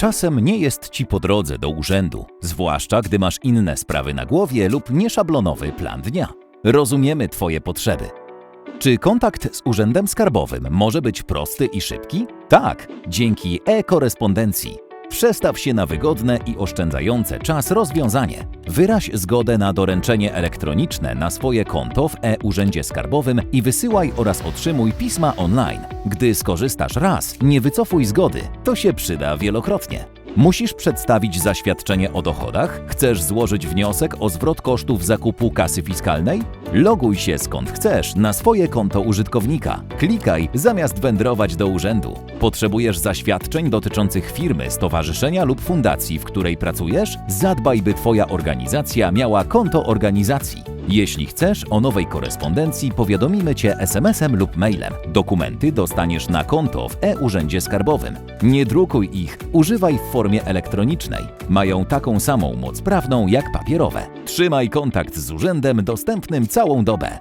Czasem nie jest ci po drodze do urzędu, zwłaszcza gdy masz inne sprawy na głowie lub nieszablonowy plan dnia. Rozumiemy Twoje potrzeby. Czy kontakt z Urzędem Skarbowym może być prosty i szybki? Tak, dzięki e-korespondencji. Przestaw się na wygodne i oszczędzające czas rozwiązanie. Wyraź zgodę na doręczenie elektroniczne na swoje konto w e-Urzędzie Skarbowym i wysyłaj oraz otrzymuj pisma online. Gdy skorzystasz raz, nie wycofuj zgody. To się przyda wielokrotnie. Musisz przedstawić zaświadczenie o dochodach? Chcesz złożyć wniosek o zwrot kosztów zakupu kasy fiskalnej? Loguj się skąd chcesz na swoje konto użytkownika. Klikaj zamiast wędrować do urzędu. Potrzebujesz zaświadczeń dotyczących firmy, stowarzyszenia lub fundacji, w której pracujesz? Zadbaj, by Twoja organizacja miała konto organizacji. Jeśli chcesz o nowej korespondencji, powiadomimy Cię SMS-em lub mailem. Dokumenty dostaniesz na konto w e-Urzędzie Skarbowym. Nie drukuj ich, używaj w formie elektronicznej. Mają taką samą moc prawną jak papierowe. Trzymaj kontakt z urzędem dostępnym całą dobę.